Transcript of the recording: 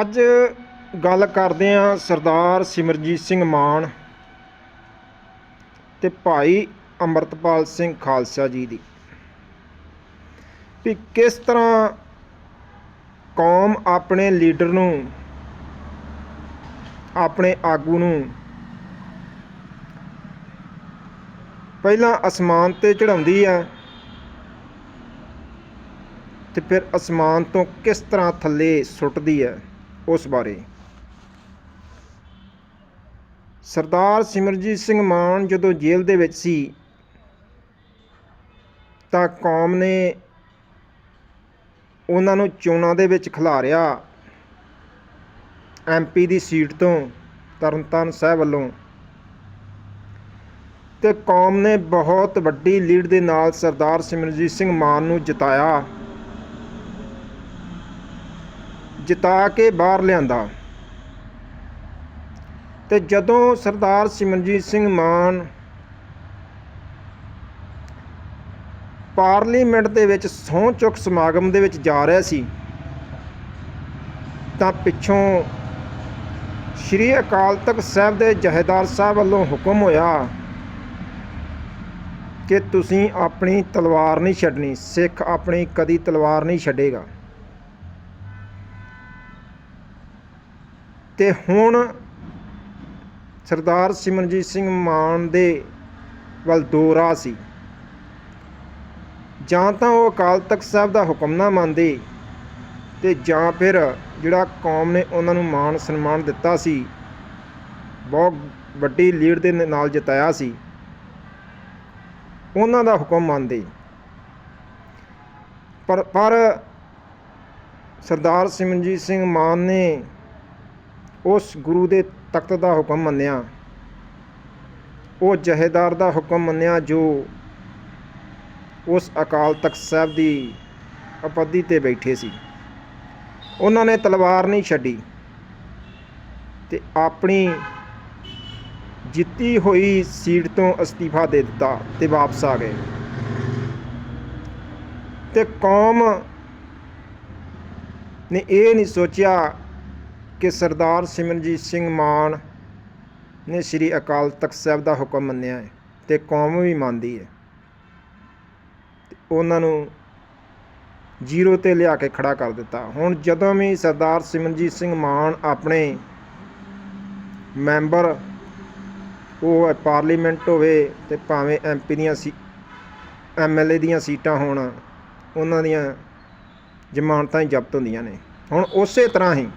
ਅੱਜ ਗੱਲ ਕਰਦੇ ਹਾਂ ਸਰਦਾਰ ਸਿਮਰਜੀਤ ਸਿੰਘ ਮਾਨ ਤੇ ਭਾਈ ਅੰਮ੍ਰਿਤਪਾਲ ਸਿੰਘ ਖਾਲਸਾ ਜੀ ਦੀ ਵੀ ਕਿਸ ਤਰ੍ਹਾਂ ਕੌਮ ਆਪਣੇ ਲੀਡਰ ਨੂੰ, ਆਪਣੇ ਆਗੂ ਨੂੰ ਪਹਿਲਾਂ ਅਸਮਾਨ ਤੇ ਚੜਾਉਂਦੀ ਹੈ ਤੇ ਫਿਰ ਅਸਮਾਨ ਤੋਂ ਕਿਸ ਤਰ੍ਹਾਂ ਥੱਲੇ ਸੁੱਟਦੀ ਹੈ ਉਸ ਬਾਰੇ। ਸਰਦਾਰ ਸਿਮਰਜੀਤ ਸਿੰਘ ਮਾਨ ਜਦੋਂ ਜੇਲ੍ਹ ਦੇ ਵਿੱਚ ਸੀ, ਤਾਂ ਕੌਮ ਨੇ ਉਹਨਾਂ ਨੂੰ ਚੋਣਾਂ ਦੇ ਵਿੱਚ ਖਿਲਾਰਿਆ। ਐਮਪੀ ਦੀ ਸੀਟ ਤੋਂ ਤਰਨਤਾਰਨ ਸਾਹਿਬ ਵੱਲੋਂ। ਤੇ ਕੌਮ ਨੇ ਬਹੁਤ ਵੱਡੀ ਲੀਡ ਦੇ ਨਾਲ ਸਰਦਾਰ ਸਿਮਰਜੀਤ ਸਿੰਘ ਮਾਨ ਨੂੰ ਜਿਤਾਇਆ। ਜਿਤਾ ਕੇ ਬਾਹਰ ਲਿਆਂਦਾ। ਤੇ ਜਦੋਂ ਸਰਦਾਰ ਸਿਮਰਜੀਤ ਸਿੰਘ ਮਾਨ ਪਾਰਲੀਮੈਂਟ ਦੇ ਵਿੱਚ ਸਹੁੰ ਚੁੱਕ ਸਮਾਗਮ ਦੇ ਵਿੱਚ ਜਾ ਰਿਹਾ ਸੀ, ਤਾਂ ਪਿੱਛੋਂ ਸ਼੍ਰੀ ਅਕਾਲ ਤਖਤ ਸਾਹਿਬ ਦੇ ਜਹੇਦਾਰ ਸਾਹਿਬ ਵੱਲੋਂ ਹੁਕਮ ਹੋਇਆ ਕਿ ਤੁਸੀਂ ਆਪਣੀ ਤਲਵਾਰ ਨਹੀਂ ਛੱਡਣੀ, ਸਿੱਖ ਆਪਣੀ ਕਦੀ ਤਲਵਾਰ ਨਹੀਂ ਛੱਡੇਗਾ। ਤੇ ਹੁਣ ਸਰਦਾਰ ਸਿਮਰਜੀਤ ਸਿੰਘ ਮਾਨ ਦੇ ਵੱਲ ਦੋ ਰਾਹ ਸੀ। ਜਾਂ ਤਾਂ ਉਹ ਅਕਾਲ ਤਖਤ ਸਾਹਿਬ ਦਾ ਹੁਕਮ ਨਾ ਮੰਨਦੇ ਤੇ ਜਾਂ ਫਿਰ ਜਿਹੜਾ ਕੌਮ ਨੇ ਉਹਨਾਂ ਨੂੰ ਮਾਣ ਸਨਮਾਨ ਦਿੱਤਾ ਸੀ, ਬਹੁਤ ਵੱਡੀ ਲੀਡ ਦੇ ਨਾਲ ਜਿਤਾਇਆ ਸੀ। ਉਹਨਾਂ ਦਾ ਹੁਕਮ ਮੰਨਦੇ। ਪਰ ਪਰ ਸਰਦਾਰ ਸਿਮਰਜੀਤ ਸਿੰਘ ਮਾਨ ਨੇ ਉਸ ਗੁਰੂ ਦੇ ਤਖਤ ਦਾ ਹੁਕਮ ਮੰਨਿਆ। ਉਹ ਜਹੇਦਾਰ ਦਾ ਹੁਕਮ ਮੰਨਿਆ ਜੋ ਉਸ ਅਕਾਲ ਤਖਤ ਸਾਹਿਬ ਦੀ ਉਪਾਧੀ ਤੇ ਬੈਠੇ ਸੀ। ਉਹਨਾਂ ਨੇ ਤਲਵਾਰ ਨਹੀਂ ਛੱਡੀ ਤੇ ਆਪਣੀ ਜਿੱਤੀ ਹੋਈ ਸੀਟ ਤੋਂ ਅਸਤੀਫਾ ਦੇ ਦਿੱਤਾ ਤੇ ਵਾਪਸ ਆ ਗਏ। ਤੇ ਕੌਮ ਨੇ ਇਹ ਨਹੀਂ ਸੋਚਿਆ ਕਿ ਸਰਦਾਰ ਸਿਮਰਨਜੀਤ ਸਿੰਘ ਮਾਨ ਨੇ ਸ੍ਰੀ ਅਕਾਲ ਤਖਤ ਸਾਹਿਬ ਦਾ ਹੁਕਮ ਮੰਨਿਆ ਹੈ ਤੇ ਕੌਮ ਵੀ ਮੰਨਦੀ ਹੈ। ਉਹਨਾਂ ਨੂੰ ਜ਼ੀਰੋ ਤੇ ਲਿਆ ਕੇ ਖੜਾ ਕਰ ਦਿੱਤਾ। ਹੁਣ ਜਦੋਂ ਵੀ ਸਰਦਾਰ ਸਿਮਰਨਜੀਤ ਸਿੰਘ ਮਾਨ ਆਪਣੇ ਮੈਂਬਰ ਉਹ ਪਾਰਲੀਮੈਂਟ ਹੋਵੇ ਤੇ ਭਾਵੇਂ ਐਮਪੀ ਦੀਆਂ ਸੀ ਐਮਐਲਏ ਦੀਆਂ ਸੀਟਾਂ ਹੋਣ, ਉਹਨਾਂ ਦੀਆਂ ਜ਼ਮਾਨਤਾਂ ਹੀ ਜ਼ਬਤ ਹੁੰਦੀਆਂ ਨੇ। ਹੁਣ ਉਸੇ ਤਰ੍ਹਾਂ ਹੀ